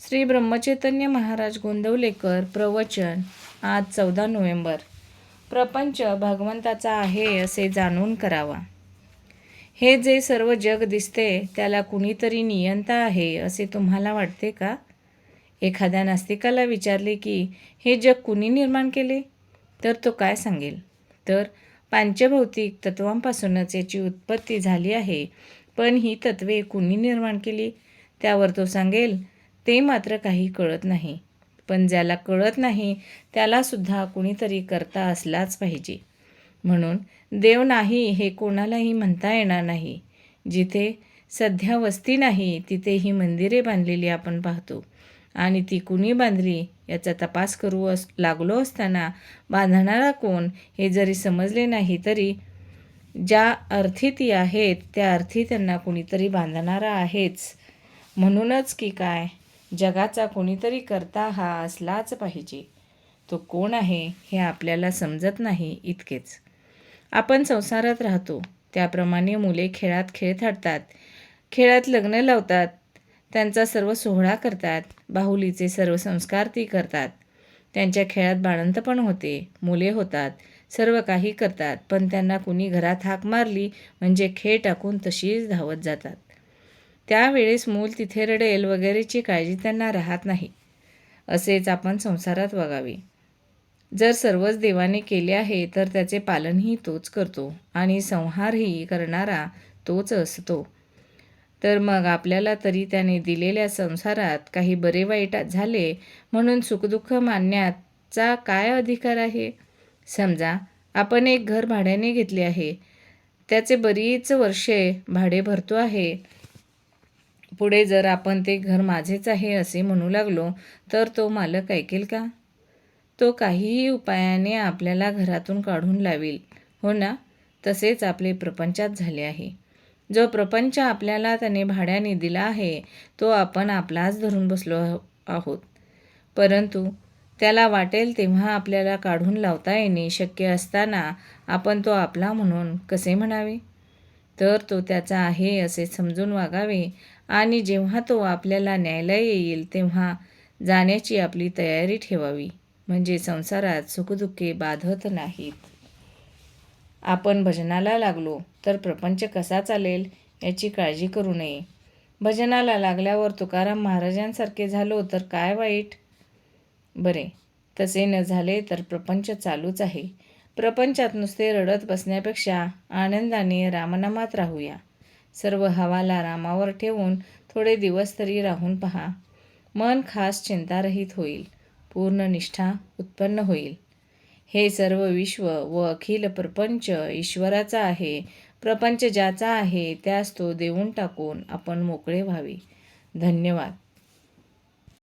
श्री ब्रह्मचैतन्य महाराज गोंदवलेकर प्रवचन आज चौदा नोव्हेंबर. प्रपंच भगवंताचा आहे असे जाणून करावा. हे जे सर्व जग दिसते त्याला कुणीतरी नियंता आहे असे तुम्हाला वाटते का? एखाद्या नास्तिकाला विचारले की हे जग कुणी निर्माण केले? तर तो काय सांगेल? तर पांचभौतिक तत्वांपासूनच याची उत्पत्ती झाली आहे. पण ही तत्वे कुणी निर्माण केली? त्यावर तो सांगेल ते मात्र काही कळत नाही. पण ज्याला कळत नाही त्यालासुद्धा कुणीतरी करता असलाच पाहिजे. म्हणून देव नाही हे कोणालाही म्हणता येणार नाही. जिथे सध्या वस्ती नाही तिथे ही मंदिरे बांधलेली आपण पाहतो. आणि ती कुणी बांधली याचा तपास करू अस लागलो असताना बांधणारा कोण हे जरी समजले नाही तरी ज्या अर्थी ती आहेत त्या अर्थी त्यांना कुणीतरी बांधणारा आहेच. म्हणूनच की काय? जगाचा कोणीतरी करता हा असलाच पाहिजे. तो कोण आहे हे आपल्याला समजत नाही इतकेच. आपण संसारात राहतो. त्याप्रमाणे मुले खेळात खेळ थाटतात खेळात लग्न लावतात. त्यांचा सर्व सोहळा करतात. बाहुलीचे सर्व संस्कार ती करतात. त्यांच्या खेळात बाळंत पण होते. मुले होतात. सर्व काही करतात. पण त्यांना कुणी घरात हाक मारली म्हणजे खेळ टाकून तशीच धावत जातात. त्यावेळेस मूल तिथे रडेल वगैरेची काळजी त्यांना राहत नाही. असेच आपण संसारात वागावे. जर सर्वच देवाने केले आहे तर त्याचे पालनही तोच करतो आणि संहारही करणारा तोच असतो. तर मग आपल्याला तरी त्याने दिलेल्या संसारात काही बरे वाईट झाले म्हणून सुखदुःख मानण्याचा काय अधिकार आहे? समजा आपण एक घर भाड्याने घेतले आहे. त्याचे बरीच वर्षे भाडे भरतो आहे. पुढे जर आपण ते घर माझेच आहे असे म्हणू लागलो तर तो मालक ऐकेल का? तो काहीही उपायाने आपल्याला घरातून काढून लावेल. हो ना? तसेच आपले प्रपंचात झाले आहे. जो प्रपंच आपल्याला त्याने भाड्याने दिला आहे तो आपण आपलाच धरून बसलो आहोत. परंतु त्याला वाटेल तेव्हा आपल्याला काढून लावता येणे शक्य असताना आपण तो आपला म्हणून कसे म्हणावे? तर तो त्याचा आहे असे समजून वागावे आणि जेव्हा तो आपल्याला न्यायला येईल तेव्हा जाण्याची आपली तयारी ठेवावी. म्हणजे संसारात सुखदुःखे बाधत नाहीत. आपण भजनाला लागलो तर प्रपंच कसा चालेल याची काळजी करू नये. भजनाला लागल्यावर तुकाराम महाराजांसारखे झालो तर काय वाईट? बरे तसे न झाले तर प्रपंच चालूच आहे. प्रपंचात नुसते रडत बसण्यापेक्षा आनंदाने रामनामात राहूया. सर्व हवाला रामावर ठेवून थोडे दिवस तरी राहून पहा. मन खास चिंतारहित होईल. पूर्ण निष्ठा उत्पन्न होईल. हे सर्व विश्व व अखिल प्रपंच ईश्वराचा आहे. प्रपंच ज्याचा आहे त्यास तो देऊन टाकून आपण मोकळे व्हावे. धन्यवाद.